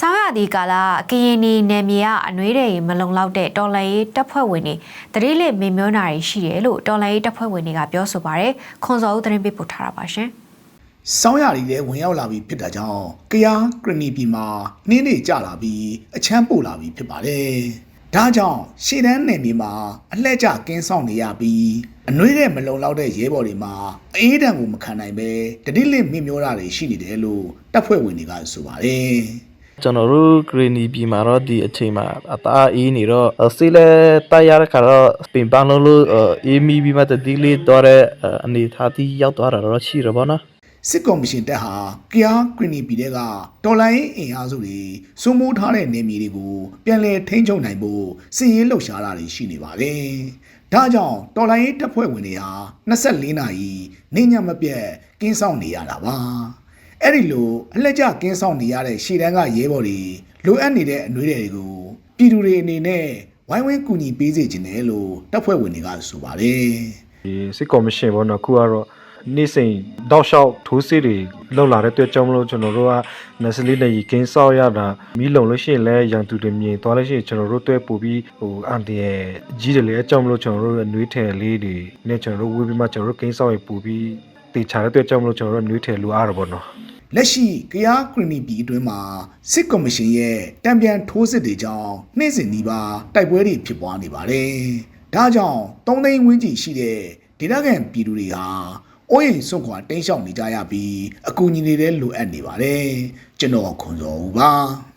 ဆောင်းရသည့်ကာလကရင်နီနယ်မြေကအနှွေးတွေမလုံလောက်တဲ့တော်လန်ရေးတပ်ဖွဲ့ဝင်တွေတတိလက်မေမျောနာတွေရှိတယ်လို့တော်လန်ရေးတပ်ဖွဲ့ဝင်တွေကပြောဆိုပါတယ်ခွန်စောဦးသတင်းပေးပို့ထားတာပါရှင်စောင်းရည်လည်းဝင်ရောက်လာပြီးဖြစ်တာကြောင့်ကယားကရနီပြည်မှာနှင်းနေကြလာပြီးအချမ်းပို့လာပြီးဖြစ်ပါတယ်။ဒါကြောင့်ရှေ့တန်းနယ်မြေမှာအလှည့်ကျကင်းဆောင်နေရပြီးအနှွေးတဲ့မလုံလောက်တဲ့ရဲဘော်တွေမှာအေးဒဏ်ကိုမခံနိုင်ပဲတတိလင့်မြင့်မျောတာတွေရှိနေတယ်လို့တပ်ဖွဲ့ဝင်တွေကဆိုပါတယ်။ ကျွန်တော်တို့ green ပြည်မှာတော့ဒီအချိန်မှာအသားအေးနေတော့ဆီလဲတိုက်ရတဲ့ခါတော့ပင်ပန်းလို့လို့အေးမီပြီးမှတတိလေးတော့တဲ့အနေထားတိရောက်သွားတာတော့ရှိရပါတော့စစ်ကော်မရှင်တပ်ဟာကယားဂရနီပြည်ကတော်လိုင်းအင်အားစုတွေစိုးမိုးထားတဲ့နေမြေတွေကိုပြန်လည်ထိန်းချုပ်နိုင်ဖို့စစ်ရေးလှုပ်ရှားတာတွေရှိနေပါတယ်။ဒါကြောင့်တော်လိုင်းတပ်ဖွဲ့ဝင်တွေဟာ24နာရီနေညမပြတ်ကင်းဆောင်နေရတာပါ။ အဲ့ဒီလိုအလက်ကျကင်းဆောင်နေရတဲ့ရှေ့တန်းကရဲဘော်တွေလိုအပ်နေတဲ့အနှွေးတွေကိုပြည်သူတွေအနေနဲ့ဝိုင်းဝန်းကူညီပေးစေချင်တယ်လို့တပ်ဖွဲ့ဝင်တွေကဆိုပါတယ်။ဒီစစ်ကော်မရှင်ဘောနော်ခုကတော့နေ့စဉ်တောက်လျှောက်ထိုးစစ်တွေလောက်လာတဲ့အတွက်ကြောင့်မလို့ကျွန်တော်တို့က24နှစ်ရီကင်းဆောက်ရတာမီးလုံလို့ရှိရင်လည်းရန်သူတွေမြင်သွားလို့ရှိရင်ကျွန်တော်တို့တွဲပို့ပြီးဟိုအန်တီရဲ့ကြီးတယ်လေအကြောင်းမလို့ကျွန်တော်တို့နှွေးထည်လေးတွေနဲ့ကျွန်တော်တို့ဝေးပြီးမှကျွန်တော်တို့ကင်းဆောက်ရပို့ပြီးတေချာတဲ့အတွက်ကြောင့်မလို့ကျွန်တော်တို့နှွေးထည်လိုအားရပါတော့ လက်ရှိကယားကရနီပြည်အတွင်းမှာစစ်ကော်မရှင်ရဲ့တံပြန်ထိုးစစ်တွေကြောင့်နှိမ့်စင်နီးပါးတိုက်ပွဲတွေဖြစ်ပွားနေပါတယ်။ဒါကြောင့်သုံးသိန်းဝန်းကျင်ရှိတဲ့ဒေသခံပြည်သူတွေဟာအိုးအိမ်စွန့်ခွာတိမ်းရှောင်နေကြရပြီးအကူအညီတွေလည်းလိုအပ်နေပါတယ်။ကျွန်တော်ခွန်စော်ဦးပါ။